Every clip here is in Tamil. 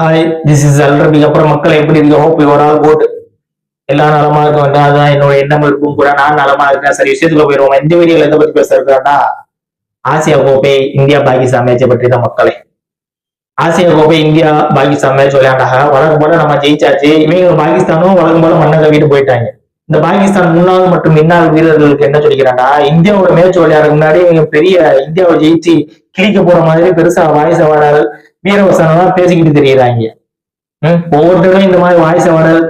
ஹாய் திஸ் இஸ் அல்ரபிக் அப்புறம் மக்கள் எப்படி இருக்கு ஹோப் யுவர் ஆல் குட் எல்லாம் நலமா இருக்க வேண்டாம் அதுதான் என்னோட எண்ணம் இருக்கும் கூட நான் நலமா இருக்கேன். சரி விஷயத்துக்கு போயிருவோம். இந்த வீடியோல எதை பத்தி பேச இருக்கிறாண்டா ஆசியா கோப்பை இந்தியா பாகிஸ்தான் மேட்சை பற்றி தான் மக்களே. ஆசியா கோப்பை இந்தியா பாகிஸ்தான் மேட்ச் விளையாண்டாங்க. வழக்கம் போல நம்ம ஜெயிச்சாச்சு. இவங்க பாகிஸ்தானும் வழக்கம் போல மண்ணை கவிட்டு போயிட்டாங்க. இந்த பாகிஸ்தான் முன்னாள் மற்றும் இன்னாள் வீரர்களுக்கு என்ன சொல்லிக்கிறாண்டா இந்தியாவோட மேட்ச் விளையாடுறதுக்கு முன்னாடி இவங்க பெரிய இந்தியாவை ஜெயிச்சு கிழிக்க போற மாதிரி பெருசா வாய்ஸ் வீரவசனம் எல்லாம் பேசிக்கிட்டு தெரியுறாங்க. ம், ஒவ்வொருத்தரும் இந்த மாதிரி வாய்ஸ் வாடல்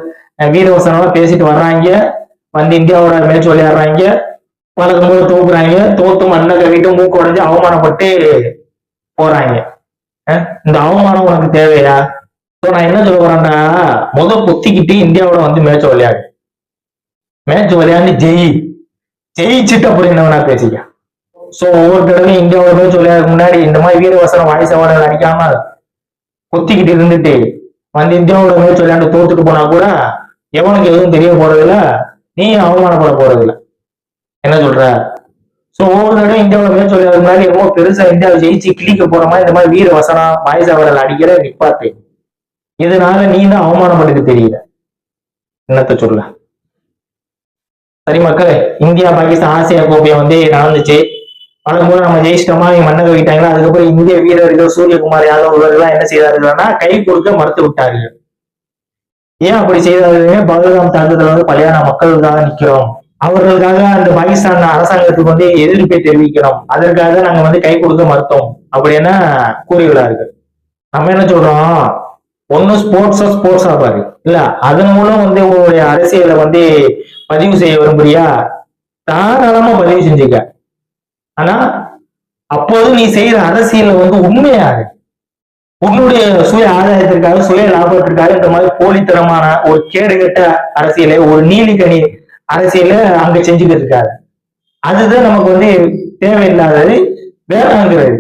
வீரவசனம் பேசிட்டு வர்றாங்க. வந்து இந்தியாவோட மேட்ச் விளையாடுறாங்க. வழக்கம் போது தோக்குறாங்க. தோத்து மண்ணை கவிட்டு மூக்கு உடைஞ்சு அவமானப்பட்டு போறாங்க. இந்த அவமானம் உனக்கு தேவையா? இப்போ நான் என்ன சொல்ல வரேன்டா முத குத்திக்கிட்டு இந்தியாவோட வந்து மேட்ச் விளையாடு. மேட்ச் விளையாண்டு ஜெயி. ஜெயிச்சுட்டு அப்புறம் என்ன வேணா பேசிக்க சோ ஒவ்வொரு தடவையும் ஒரு பேர் விளையாடுறதுக்கு முன்னாடி இந்த மாதிரி வீரவசனம் வாய்ஸ் அவார்டு அடிக்காம குத்திக்கிட்டு இருந்துட்டு வந்து இந்தியாவோட மேட்ச் விளையாண்டு தோத்துட்டு போனா கூட எவனுக்கு எதுவும் தெரிய போறதில்ல நீ அவமானப்பட போறதில்ல. என்ன சொல்ற? சோ ஒவ்வொரு தடவையும் இந்தியாவோட மேட்ச் விளையாடுறதுக்கு முன்னாடி ரொம்ப பெருசா இந்தியாவை ஜெயிச்சு கிழிக்க போற மாதிரி இந்த மாதிரி வீர வசனம் வாய்ஸ் அவார்டு அடிக்கிற நிப்பாத்து இதனால நீ தான் அவமானப்பட்டுக்கு தெரியல. என்னத்த சொல்ல சரி மக்களே இந்தியா பாகிஸ்தான் ஆசியா கோப்பையை வந்து நடந்துச்சு. வழக்கம் நம்ம ஜெயிச்சிட்டோமா இவங்க மண்ணை கவிட்டாங்களா? அதுக்கப்புறம் இந்திய வீரர்கள் சூரியகுமார் யாதவ் இவர்கள்லாம் என்ன செய்தார்கள்னா கை கொடுக்க மறுத்து விட்டார்கள். ஏன் அப்படி செய்தார்கள் பகல்காம் தாக்குதல் வந்து பழையான மக்களுக்காக நிக்கிறோம். அவர்களுக்காக அந்த பாகிஸ்தான் அரசாங்கத்துக்கு வந்து எதிர்ப்பை தெரிவிக்கிறோம். அதற்காக நாங்க வந்து கை கொடுக்க மறுத்தோம். அப்படின்னு கூறியுள்ளார்கள். நம்ம என்ன சொல்றோம்? ஒன்னும் ஸ்போர்ட்ஸா ஸ்போர்ட்ஸா பாரு. இல்ல அதன் மூலம் வந்து உங்களுடைய அரசியலை வந்து பதிவு செய்ய விரும்புறியா? தாராளமா பதிவு செஞ்சுக்க. ஆனா அப்போது நீ செய்யற அரசியல் வந்து உண்மையாரு. உன்னுடைய சுய ஆதாயத்திற்காக சுய லாபத்திற்காக இந்த மாதிரி போலித்தனமான ஒரு கேடுகட்ட அரசியலை ஒரு நீலிக்கணி அரசியலை அங்க செஞ்சுக்கிட்டு இருக்காரு அதுதான் நமக்கு வந்து தேவையில்லாதது வேணாங்கிறது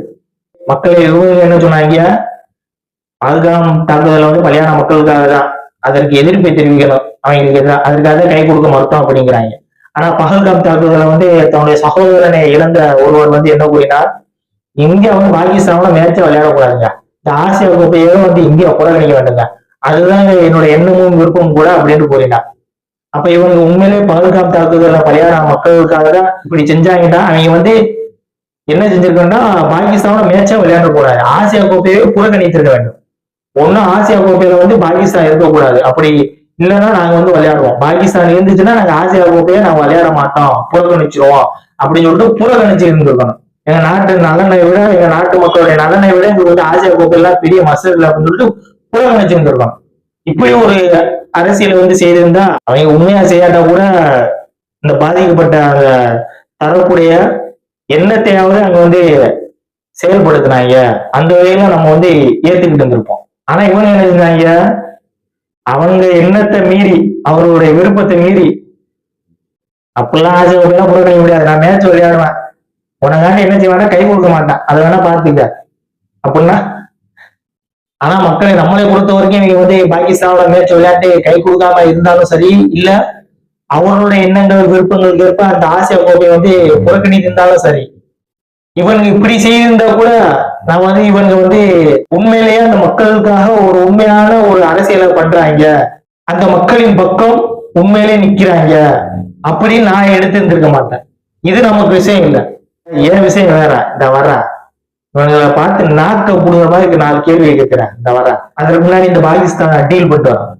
மக்களை இவங்க என்ன சொன்னாங்க பாதுகாம் தாக்குதல் வந்து பலியான மக்களுக்காக தான் அதற்கு எதிர்ப்பை தெரிவிக்கணும். அவங்களுக்கு அதற்காக கை கொடுக்க மறுத்தோம் அப்படிங்கிறாங்க. ஆனா பகல்காம் தாக்குதலை வந்து தன்னுடைய சகோதரனை இழந்த ஒருவர் வந்து என்ன கூறினார்? இந்தியா வந்து பாகிஸ்தானோட மேட்சை விளையாடக்கூடாதுங்க. இந்த ஆசிய கோப்பையே வந்து இந்தியா புறக்கணிக்க வேண்டுங்க. அதுதான் என்னோட எண்ணமும் விருப்பமும் கூட அப்படின்னு கூறினார். அப்ப இவங்க உண்மையிலே பகல்காம் தாக்குதல பலியான மக்களுக்காக தான் இப்படி செஞ்சாங்கன்னா அவங்க வந்து என்ன செஞ்சிருக்கோம்னா பாகிஸ்தானோட மேட்சா விளையாடக்கூடாது ஆசியா கோப்பையை புறக்கணித்திருக்க வேண்டும். ஒன்னும் ஆசியா கோப்பையில வந்து பாகிஸ்தான் இருக்கக்கூடாது. அப்படி இல்லைன்னா நாங்க வந்து விளையாடுவோம். பாகிஸ்தான் இருந்துச்சுன்னா நாங்க ஆசியா கோப்பையை நாங்க விளையாட மாட்டோம். புறக்கணிச்சிருவோம். அப்படின்னு சொல்லிட்டு புறக்கணிச்சு இருந்திருக்கணும். எங்க நாட்டு நலனை விட எங்க நாட்டு மக்களுடைய நலனை விட எங்களுக்கு வந்து ஆசியா கோப்பையெல்லாம் பெரிய மசல் இல்லை அப்படின்னு சொல்லிட்டு புறக்கணிச்சு இருந்திருக்கணும். இப்படி ஒரு அரசியல் வந்து செய்திருந்தா அவங்க உண்மையா செய்யாட்டா கூட இந்த பாதிக்கப்பட்ட அந்த தரக்கூடிய எண்ணத்தையாவது அங்க வந்து செயல்படுத்தினாங்க. அந்த வகையில நம்ம வந்து ஏத்துக்கிட்டு இருந்திருப்போம். ஆனா இவங்க என்ன செஞ்சாங்க? அவங்க எண்ணத்தை மீறி அவர்களுடைய விருப்பத்தை மீறி அப்படிலாம் ஆசை அப்படிலாம் புறக்கணிக்க முடியாது. நான் மேட்ச் விளையாடுவேன். உனக்காண்டி என்ன செய்வானா கை கொடுக்க மாட்டேன். அதை வேணா பாத்துக்க அப்படின்னா ஆனா மக்களை நம்மளை பொறுத்த வரைக்கும் நீங்க வந்து பாகிஸ்தானோட மேட்ச் விளையாட்டு கை கொடுக்காம இருந்தாலும் சரி இல்ல அவர்களுடைய எண்ணங்கள் விருப்பங்களுக்கு ஏற்ப அந்த ஆசிய கோப்பையை வந்து புறக்கணித்து இருந்தாலும் சரி இவனுங்க இப்படி செய்திருந்தா கூட நான் வந்து இவங்க வந்து உண்மையிலேயே அந்த மக்களுக்காக ஒரு உண்மையான ஒரு அரசியலை பண்றாங்க. அந்த மக்களின் பக்கம் உண்மையிலேயே நிக்கிறாங்க. அப்படின்னு நான் எடுத்து இருந்திருக்க மாட்டேன். இது நமக்கு விஷயம் இல்லை. என் விஷயம் வேற? இந்த வர்றேன் இவங்களை பார்த்து நாக்க புடுற மாதிரி இருக்கு. நாலு கேள்வி கேட்கிறேன். இந்த வர. அதற்கு முன்னாடி இந்த பாகிஸ்தான் டீல் பண்ணிட்டு வரேன்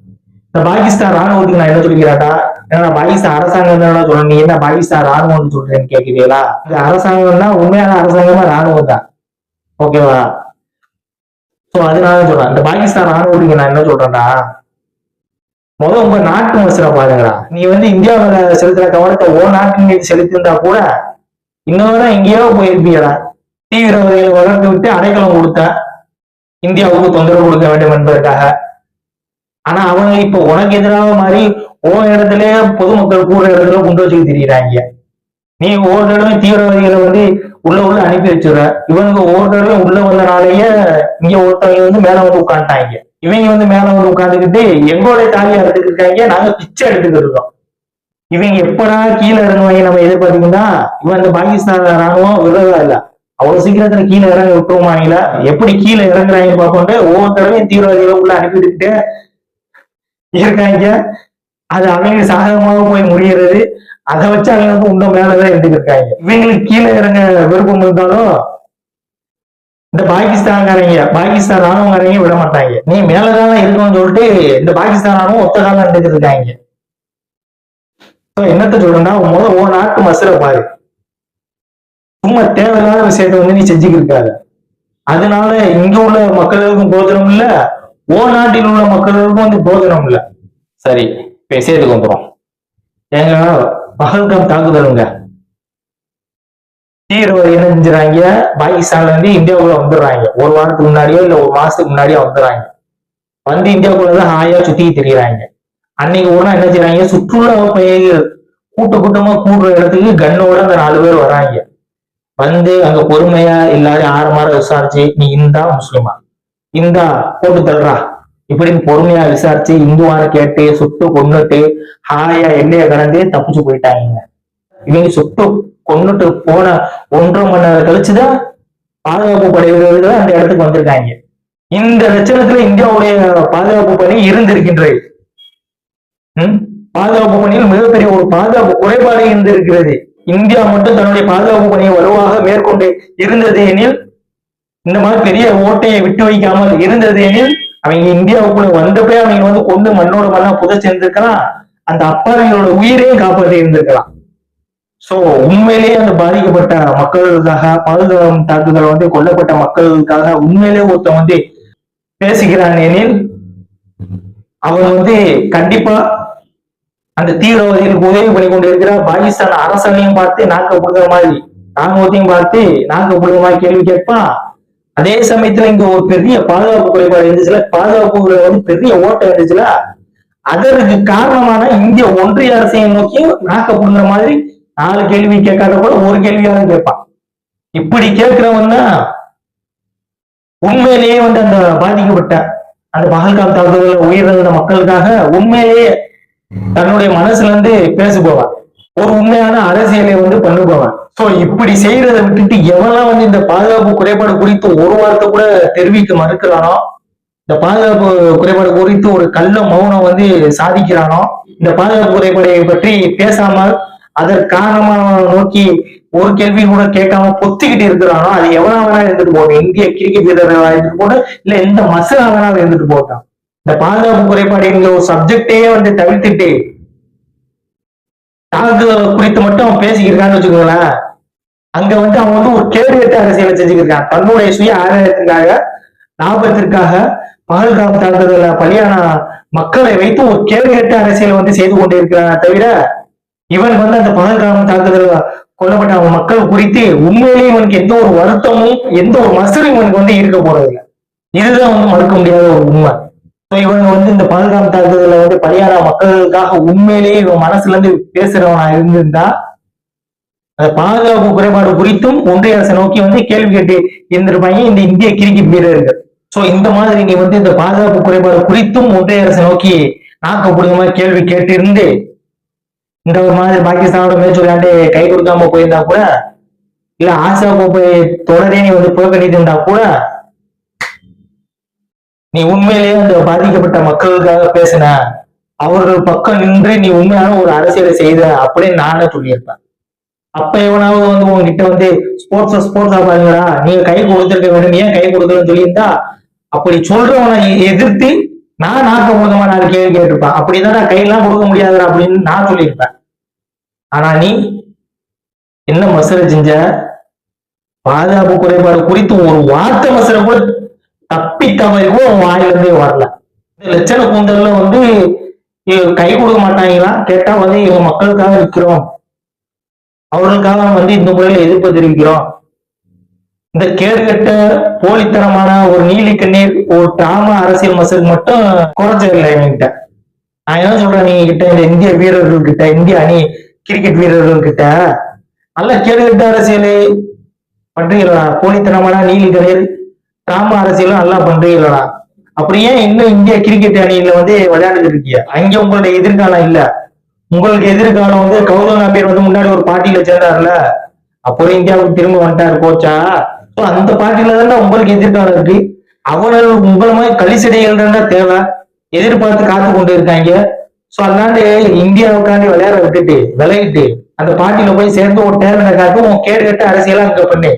இந்த பாகிஸ்தான் ராணுவத்துக்கு நான் என்ன சொல்லிக்கிறேன்டா? ஏன்னா பாகிஸ்தான் அரசாங்கம் தான் சொல்லணும். நீ என்ன பாகிஸ்தான் ராணுவம்னு சொல்றேன்னு கேட்கிறீங்களா இந்த அரசாங்கம்னா உண்மையான அரசாங்கமா ராணுவம் தான். ஓகேவா? ஸோ அதனால சொல்றேன். இந்த பாகிஸ்தான் ராணுவத்துக்கு நான் என்ன சொல்றேன்டா முதல் உங்க நாட்டு மனுஷனை பாருங்கடா. நீ வந்து இந்தியாவில செலுத்துற கவனத்தை ஓ நாட்டு மீது செலுத்திருந்தா கூட இன்னொரு எங்கேயோ போயிருப்பீங்கடா. தீவிரவாதிகளை வளர்த்து விட்டு அடைக்கலம் கொடுத்த இந்தியாவுக்கு தொந்தரவு கொடுக்க வேண்டும் என்பதற்காக. ஆனா அவங்க இப்ப உனக்கு எதிராக மாதிரி ஓ இடத்துல பொதுமக்கள் கூடுற இடத்துல குண்டு வச்சுட்டு திரியிறாங்க. நீ ஒவ்வொரு தடவை தீவிரவாதிகளை வந்து உள்ள உள்ள அனுப்பி வச்சுடுற. இவங்க ஒவ்வொரு தடவை உள்ள வந்தனாலேயே இங்க ஒருத்தவங்க வந்து மேல வந்து உட்காந்துட்டாங்க இவங்க வந்து மேல வந்து உட்காந்துக்கிட்டு எங்களோட தாலி அறுத்துக்கிட்டு இருக்காங்க நாங்க பிச்சை எடுத்துக்கிட்டு இருக்கோம். இவங்க எப்படா கீழே இறங்குவாங்க நம்ம எதிர்பார்த்தீங்கன்னா இவன் இந்த பாகிஸ்தான் ராணுவம் விடுறதா இல்ல. அவ்வளவு சீக்கிரத்துல கீழே இறங்க விட்டுருவாங்களா எப்படி கீழே இறங்குறாங்க பார்ப்போம் ஒவ்வொரு தடவையும் தீவிரவாதிகளை உள்ள அனுப்பிட்டு இருக்காங்க. அது அவங்க சாதகமாக போய் முடியறது அதை வச்சு அவங்க வந்து இன்னும் மேலதான் இருந்துட்டு இருக்காங்க இவங்களுக்கு கீழே இறங்க விருப்பம் இருந்தாலும் இந்த பாகிஸ்தான்காரங்க பாகிஸ்தான் ராணுவங்காரங்க விட மாட்டாங்க. நீ மேலதான் இருக்கணும்னு சொல்லிட்டு இந்த பாகிஸ்தான் ராணுவம் ஒத்த காலம் இருந்துட்டு இருக்காங்க என்னத்த சொல்றேன்னா முத ஓ நாட்டு மசுரை பாரு. சும்மா தேவையில்லாத விஷயத்த வந்து நீ செஞ்சுக்கிட்டு இருக்காது அதனால இங்க உள்ள மக்களுக்கும் போதனம் இல்ல ஓ நாட்டில் உள்ள மக்களுக்கும் வந்து போதனம் இல்ல. சரி பேசியதுக்கு வந்துடும் ஏங்க பகல்காம் தாக்குதலுங்க தீவிரவாதி என்ன செஞ்சாங்க பாகிஸ்தான்ல இருந்து இந்தியாவுக்குள்ள வந்துடுறாங்க. ஒரு வாரத்துக்கு முன்னாடியோ இல்ல ஒரு மாசத்துக்கு முன்னாடியோ வந்துடுறாங்க. வந்து இந்தியாவுக்குள்ளதான் ஹாயா சுத்தி திரியிறாங்க. அன்னைக்கு ஊர்னா என்ன செய்யறாங்க சுற்றுலா பயணிகள் கூட்ட கூட்டமா கூடுற இடத்துக்கு கன்னோட அந்த நாலு பேர் வராங்க. வந்து அங்க பொறுமையா எல்லாரும் ஆரமார விசாரிச்சு நீ இந்தா முஸ்லிமா? இந்தா போட்டு தள்ளுறா இப்படின்னு பொறுமையா விசாரிச்சு இந்துவான கேட்டு சுட்டு கொன்னுட்டு ஹாயா எல்லைய கடந்து தப்பிச்சு போயிட்டாங்க. இவங்க சுட்டு கொன்னுட்டு போன ஒன்றரை மணி நேரம் கழிச்சுதான் பாதுகாப்பு படை வீரர்கள் அந்த இடத்துக்கு வந்திருக்காங்க. இந்த லட்சணத்துல இந்தியாவுடைய பாதுகாப்பு பணி இருந்திருக்கின்றது. உம் பாதுகாப்பு பணியில் மிகப்பெரிய ஒரு பாதுகாப்பு குறைபாடு இருந்திருக்கிறது. இந்தியா மட்டும் தன்னுடைய பாதுகாப்பு பணியை வலுவாக மேற்கொண்டு இருந்தது எனில் இந்த மாதிரி பெரிய ஓட்டையை விட்டு வைக்காமல் இருந்தது எனில் அவங்க இந்தியாவுக்குள்ள வந்தப்பே அவங்க வந்து கொண்டு மண்ணோட மண்ணா புதைச்சிருந்திருக்கலாம் அந்த அப்பாவிகளோட உயிரையும் காப்பாற்றி இருந்திருக்கலாம். சோ உண்மையிலேயே அந்த பாதிக்கப்பட்ட மக்களுக்காக பாதுகாப்பு தாக்குதல் வந்து கொல்லப்பட்ட மக்களுக்காக உண்மையிலேயே ஒருத்தன் வந்து பேசுகிறான் எனில் அவன் வந்து கண்டிப்பா அந்த தீவிரவாதிகளுக்கு உதவி பண்ணி கொண்டு இருக்கிற பாகிஸ்தான் அரசனையும் பார்த்து நாக்க புடுங்கிற மாதிரி ராணுவத்தையும் பார்த்து நாக்க புடுங்கிற மாதிரி கேள்வி கேட்பான். அதே சமயத்துல இங்க ஒரு பெரிய பாதுகாப்பு குறைபாடு இருந்துச்சுல பாதுகாப்பு வந்து பெரிய ஓட்டம் இருந்துச்சுல அதற்கு காரணமான இந்திய ஒன்றிய அரசை நோக்கி நாக்க புடுங்கிற மாதிரி நாலு கேள்வி கேட்காத கூட ஒரு கேள்வியாக கேட்பான். இப்படி கேட்கிறவன்னா உண்மையிலேயே வந்து அந்த பாதிக்கப்பட்ட அந்த பகல்காம் தாக்குதல உயிரிழந்த மக்களுக்காக உண்மையிலேயே தன்னுடைய மனசுல இருந்து பேசுபவன் ஒரு உண்மையான அரசியலை வந்து பண்ணுபவன் சோ இப்படி செய்யறதை விட்டுட்டு எவெல்லாம் வந்து இந்த பாதுகாப்பு குறைபாடு குறித்து ஒரு வார்த்தை கூட தெரிவிக்க மறுக்கிறானோ இந்த பாதுகாப்பு குறைபாடு குறித்து ஒரு கள்ள மௌனம் வந்து சாதிக்கிறானோ இந்த பாதுகாப்பு குறைபாடை பற்றி பேசாமல் அதற்கு நோக்கி ஒரு கேள்வி கூட கேட்காம பொத்திக்கிட்டு இருக்கிறானோ அது எவ்வளவு வேணா இருந்துட்டு போகட்டும். இந்திய கிரிக்கெட் வீரர்களா இருந்துட்டு போட்டோம் இல்ல எந்த மசலா வேணாலும் இருந்துட்டு போகட்டும். இந்த பாதுகாப்பு குறைபாடுங்கிற ஒரு சப்ஜெக்டே வந்து தவிர்த்துட்டு தாக்குதல் குறித்து மட்டும் பேசிக்கிட்டு இருக்கான்னு வச்சுக்கோங்களேன். அங்க வந்து அவன் வந்து ஒரு கேடுகட்ட அரசியலை செஞ்சுக்கிருக்கான் இருக்கான் தன்னுடைய சுய ஆதாயத்திற்காக லாபத்திற்காக பாதுகாப்பு தாக்குதல பலியான மக்களை வைத்து ஒரு கேடுகட்ட அரசியலை வந்து செய்து கொண்டிருக்கிறான் தவிர இவன் வந்து அந்த பகல்காம் தாக்குதல் கொல்லப்பட்ட அவன் மக்கள் குறித்து உண்மையிலேயே இவனுக்கு எந்த ஒரு வருத்தமும் எந்த ஒரு மசலும் இவனுக்கு வந்து இருக்க போறதில்லை. இதுதான் வந்து மறுக்க முடியாத ஒரு உண்மை. இவன் வந்து இந்த பாதுகாப்பு தாக்குதல வந்து பலியான மக்களுக்காக உண்மையிலேயே இவன் மனசுல இருந்து பேசுறவனா இருந்திருந்தா பாதுகாப்பு குறைபாடு குறித்தும் ஒன்றிய அரசை நோக்கி வந்து கேள்வி கேட்டு இருந்திருப்பாங்க. இந்த இந்திய கிரிக்கெட் வீரர்கள். சோ இந்த மாதிரி நீ வந்து இந்த பாதுகாப்பு குறைபாடு குறித்தும் ஒன்றிய அரசை நோக்கி நாக்கப்படுமா கேள்வி கேட்டு இருந்து இந்த ஒரு மாதிரி பாகிஸ்தானோட மேட்ச் விளையாண்டு கை கொடுக்காம போயிருந்தா கூட இல்ல ஆசியா கோப்பை தொடரே நீ வந்து புறக்கணித்திருந்தா கூட நீ உண்மையிலேயே அந்த பாதிக்கப்பட்ட மக்களுக்காக பேசின அவர்கள் பக்கம் நின்று நீ உண்மையான ஒரு அரசியலை செய்த அப்படின்னு நானே சொல்லியிருப்பேன். அப்ப எவனாவது வந்து உங்ககிட்ட வந்து ஸ்போர்ட்ஸ் ஸ்போர்ட்ஸா பாருங்கடா நீங்க கை கொடுத்துருக்க வேண்டும் ஏன் கை கொடுக்கணும்னு சொல்லியிருந்தா அப்படி சொல்றவனை எதிர்த்து நான் நாக்க கொடுக்கமா நான் கேள்வி கேட்டிருப்பேன். அப்படிதான் கையெல்லாம் கொடுக்க முடியாது அப்படின்னு நான் சொல்லியிருப்பேன். ஆனா நீ என்ன மசரை செஞ்ச? பாதுகாப்பு குறைபாடு குறித்து ஒரு வார்த்தை மசரை கூட தப்பி தவறிவும் உன் வாயில வரல. இந்த லட்சண கூந்தல்ல வந்து கை கொடுக்க மாட்டாங்களா? கேட்டா வந்து இவங்க மக்களுக்காக இருக்கிறோம் அவர்களுக்காக வந்து இந்த முறையில எதிர்ப்பு தெரிவிக்கிறோம் இந்த கேடுகட்ட போலித்தனமான ஒரு நீலி கண்ணீர் ஒரு டிராமா அரசியல் மசல் மட்டும் குறைஞ்சதில்லை என்கிட்ட. நான் என்ன சொல்றேன் நீங்க கிட்ட இந்த இந்திய வீரர்கள் கிட்ட இந்திய அணி கிரிக்கெட் வீரர்கள் கிட்ட நல்ல கேடுகட்ட அரசியலை பண்றீங்களா? போலித்தனமான நீலி கண்ணீர் டிராமா அரசியலும் நல்லா பண்றீங்களா? அப்படியே இன்னும் இந்திய கிரிக்கெட் அணியில வந்து விளையாண்டுட்டு இருக்கீங்க அங்க உங்களுடைய எதிர்காலம் இல்லை. உங்களுக்கு எதிர்காலம் வந்து கௌதம் நம்பீர் வந்து முன்னாடி ஒரு பார்ட்டியில சேர்ந்தாருல அப்புறம் இந்தியாவுக்கு திரும்ப வந்துட்டாரு கோச்சா. சோ அந்த பார்ட்டியில தானே உங்களுக்கு எதிர்காலம் இருக்கு. அவர்கள் உங்களை மாதிரி கலிசடைகள் தான் தேவை. எதிர்பார்த்து காத்து கொண்டு இருக்காங்க. சோ அதனால இந்தியாவுக்காண்டி விளையாட விட்டுட்டு விளையிட்டு. அந்த பார்ட்டியில போய் சேர்ந்து ஒரு டேலண்ட காட்டும் உன் கேடு கட்ட அரசியலா அங்க பண்ணு.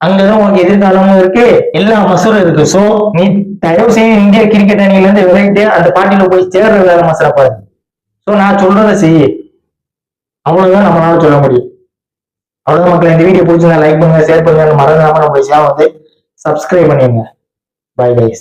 அங்கதான் உனக்கு எதிர்காலமும் இருக்கு. எல்லா மசூரும் இருக்கு. சோ நீ தயவு செய்து இந்திய கிரிக்கெட் அணியில இருந்து விளையிட்டு அந்த பார்ட்டியில போய் சேர்ற வேலை மசரா பாரு. ஸோ நான் சொல்றதை செய் அவ்வளவுதான் நம்மளால சொல்ல முடியும். அவ்வளவுதான் மக்கள் இந்த வீடியோ பிடிச்சிருந்தா லைக் பண்ணுங்க ஷேர் பண்ணுங்க. மறந்துடாம நம்ம சேனல் வந்து சப்ஸ்கிரைப் பண்ணிடுங்க பை கைஸ்